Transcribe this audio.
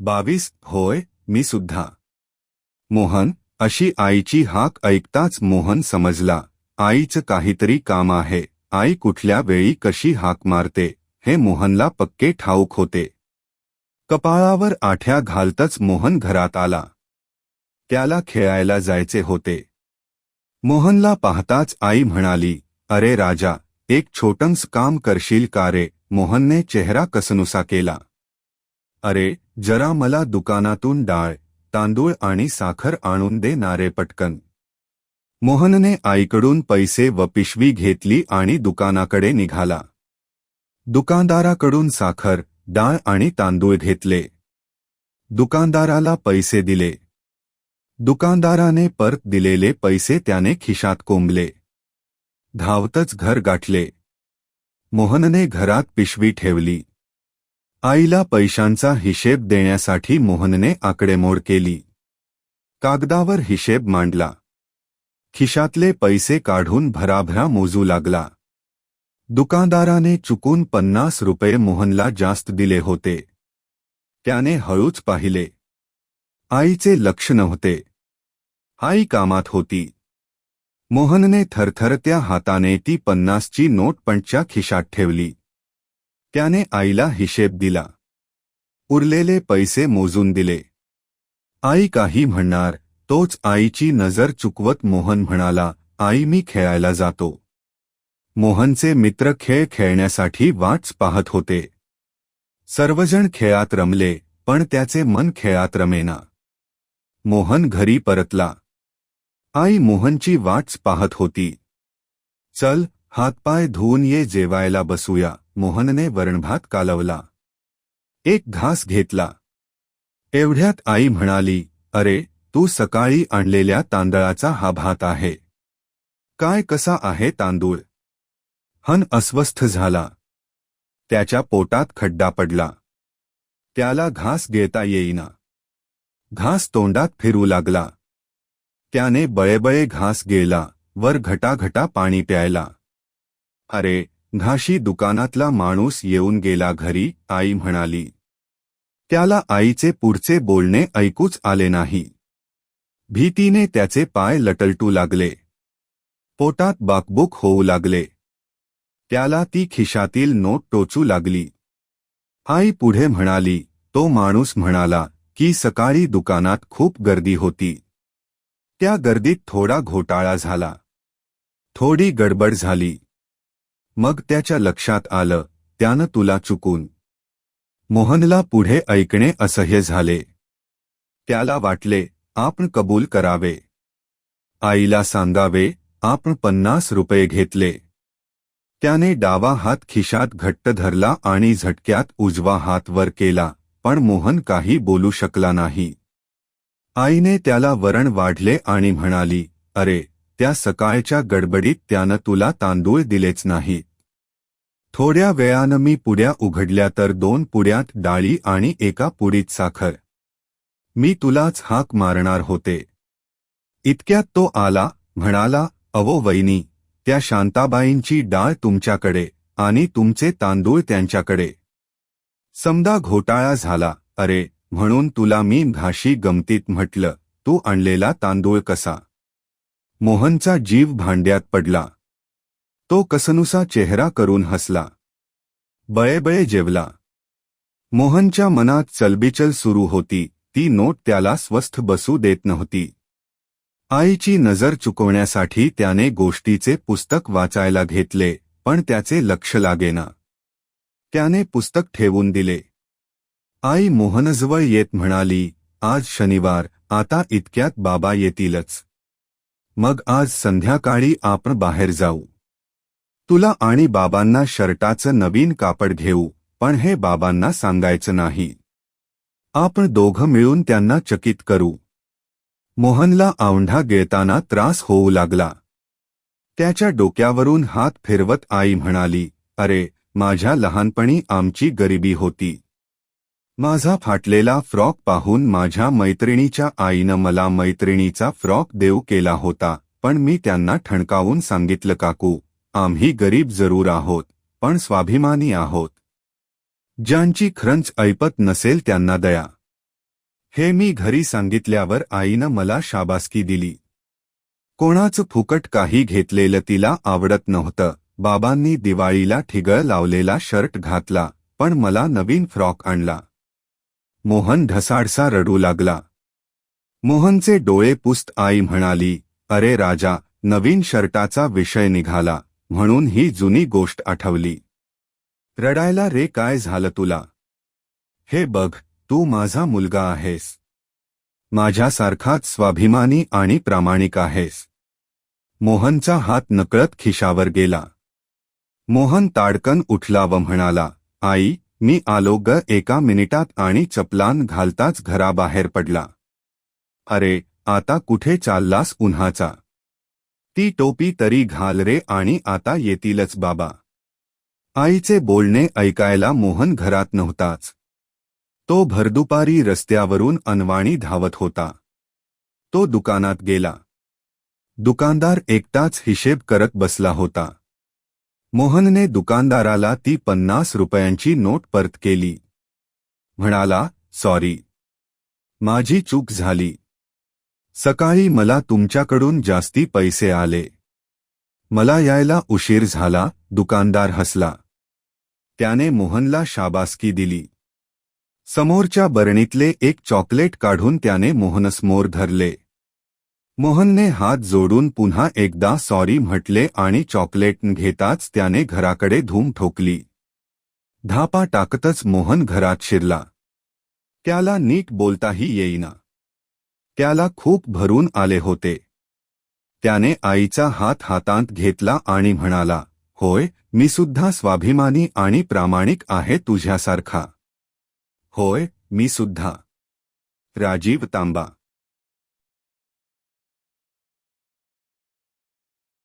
बावीस होय मी सुद्धा. मोहन अशी आईची हाक ऐकताच मोहन समजला आईचं काहीतरी काम आहे आई कुठल्या वेळी कशी हाक मारते हे मोहनला पक्के ठाऊक होते. कपाळावर आठ्या घालतच मोहन घरात आला. त्याला खेळायला जायचे होते. मोहनला पाहताच आई म्हणाली अरे राजा एक छोटंस काम करशील का रे? मोहनने चेहरा कसनुसा केला. अरे जरा मला दुकानातून डाळ तांदूळ आणि साखर आणून दे नारे पटकन. मोहनने आईकडून पैसे व पिशवी घेतली आणि दुकानाकडे निघाला. दुकानदाराकडून साखर डाळ आणि तांदूळ घेतले. दुकानदाराला पैसे दिले. दुकानदाराने परत दिलेले पैसे त्याने खिशात कोंबले. धावतच घर गाठले. मोहनने घरात पिशवी ठेवली. आईला पैशांचा हिशेब देण्यासाठी मोहनने आकडेमोड केली. कागदावर हिशेब मांडला. खिशातले पैसे काढून भराभरा मोजू लागला. दुकानदाराने चुकून पन्नास रुपये मोहनला जास्त दिले होते. त्याने हळूच पाहिले. आईचे लक्ष नव्हते. आई कामात होती. मोहनने थरथरत्या हाताने ती पन्नासची नोट पंचच्या खिशात ठेवली. त्याने आईला हिशेब दिला. उरलेले पैसे मोजून दिले. आई काही म्हणणार तोच आईची नजर चुकवत मोहन म्हणाला आई मी खेळायला जातो. मोहनचे मित्र खेळ खेळण्यासाठी वाटच पाहत होते. सर्वजण खेळात रमले पण त्याचे मन खेळात रमेना. मोहन घरी परतला. आई मोहनची वाटच पाहत होती. चल हातपाय धुवून ये जेवायला बसूया. मोहनने वरणभात कालवला. एक घास घेतला. एवढ्यात आई म्हणाली अरे तू सकाळी आणलेल्या तांदळाचा हा भात आहे. काय कसा आहे तांदूळ? हन अस्वस्थ झाला. त्याच्या पोटात खड्डा पडला. त्याला घास घेता येईना. घास तोंडात फिरू लागला. त्याने बळेबळे घास गेला वर घटाघटा पाणी प्यायला. अरे घाशी दुकानातला माणूस येऊन गेला घरी आई म्हणाली त्याला आईचे पुढचे बोलणे ऐकूच आले नाही. भीतीने त्याचे पाय लटलटू लागले. पोटात बाकबुक होऊ लागले. त्याला ती खिशातील नोट टोचू लागली. आई पुढे म्हणाली तो माणूस म्हणाला की सकाळी दुकानात खूप गर्दी होती. त्या गर्दीत थोडा घोटाळा झाला. थोडी गडबड झाली. मग त्याच्या लक्षात आलं त्यानं तुला चुकून. मोहनला पुढे ऐकणे असह्य झाले. त्याला वाटले आपण कबूल करावे. आईला सांगावे आपण पन्नास रुपये घेतले. त्याने डावा हात खिशात घट्ट धरला आणि झटक्यात उजवा हात वर केला पण मोहन काही बोलू शकला नाही. आईने त्याला वरण वाढले आणि म्हणाली अरे त्या सकाळच्या गडबडीत त्यानं तुला तांदूळ दिलेच नाहीत. थोड्या वेळानं मी पुड्या उघडल्या तर दोन पुड्यात डाळी आणि एका पुडीत साखर. मी तुलाच हाक मारणार होते. इतक्यात तो आला म्हणाला अवो वैनी त्या शांताबाईंची डाळ तुमच्याकडे आणि तुमचे तांदूळ त्यांच्याकडे. समदा घोटाळा झाला अरे म्हणून तुला मी घाशी गमतीत म्हटलं तू आणलेला तांदूळ कसा? मोहनचा जीव भांड्यात पडला. तो कसनुसा चेहरा करून हसला. बळेबळे जेवला. मोहनच्या मनात चलबिचल सुरू होती. ती नोट त्याला स्वस्थ बसू देत नव्हती. आईची नजर चुकवण्यासाठी त्याने गोष्टीचे पुस्तक वाचायला घेतले पण त्याचे लक्ष लागेना. त्याने पुस्तक ठेवून दिले. आई मोहनजवळ येत म्हणाली आज शनिवार आता इतक्यात बाबा येतीलच. मग आज संध्याकाळी आपण बाहेर जाऊ. तुला आणि बाबांना शर्टाचं नवीन कापड घेऊ पण हे बाबांना सांगायचं नाही. आपण दोघं मिळून त्यांना चकित करू. मोहनला औंढा गिळताना त्रास होऊ लागला. त्याच्या डोक्यावरून हात फिरवत आई म्हणाली अरे माझ्या लहानपणी आमची गरिबी होती. माझा फाटलेला फ्रॉक पाहून माझ्या मैत्रिणीच्या आईनं मला मैत्रिणीचा फ्रॉक देऊ केला होता पण मी त्यांना ठणकावून सांगितलं काकू आम्ही गरीब जरूर आहोत पण स्वाभिमानी आहोत. ज्यांची खरंच ऐपत नसेल त्यांना दया. हे मी घरी सांगितल्यावर आईनं मला शाबासकी दिली. कोणाचं फुकट काही घेतलेलं तिला आवडत नव्हतं. बाबांनी दिवाळीला ठिगळ लावलेला शर्ट घातला पण मला नवीन फ्रॉक आणला. मोहन ढसाडसा रडू लागला. मोहनचे डोळे पुस्त आई म्हणाली अरे राजा नवीन शर्टाचा विषय निघाला. म्हणून ही जुनी गोष्ट आठवली. रडायला रे काय झालं तुला? हे बघ तू माझा मुलगा आहेस. माझ्यासारखाच स्वाभिमानी आणि प्रामाणिक आहेस. मोहनचा हात नकळत खिशावर गेला. मोहन ताडकन उठला व म्हणाला आई मी आलो ग एका मिनिटात आणि चपलान घालताच घराबाहेर पडला. अरे आता कुठे चाललास उन्हाचा? ती टोपी तरी घाल रे आणि आता येतीलच बाबा. आईचे बोलणे ऐकायला मोहन घरात नव्हताच. तो भरदुपारी रस्त्यावरून अनवाणी धावत होता. तो दुकानात गेला. दुकानदार एकटाच हिशेब करत बसला होता. मोहनने दुकानदाराला ती पन्नास रुपयांची नोट परत केली. म्हणाला सॉरी. माझी चूक झाली. सकाळी मला तुमच्याकडून जास्ती पैसे आले. मला यायला उशीर झाला दुकानदार हसला. त्याने मोहनला शाबासकी दिली. समोरच्या बरणीतले एक चॉकलेट काढून त्याने मोहनसमोर धरले. मोहनने हात जोडून पुन्हा एकदा सॉरी म्हटले आणि चॉकलेट घेताच त्याने घराकडे धूम ठोकली. धापा टाकतच मोहन घरात शिरला. त्याला नीट बोलताही येईना. त्याला खूप भरून आले होते. त्याने आईचा हात हातात घेतला आणि म्हणाला होय मी सुद्धा स्वाभिमानी आणि प्रामाणिक आहे तुझ्यासारखा. होय मी सुद्धा. राजीव तांबा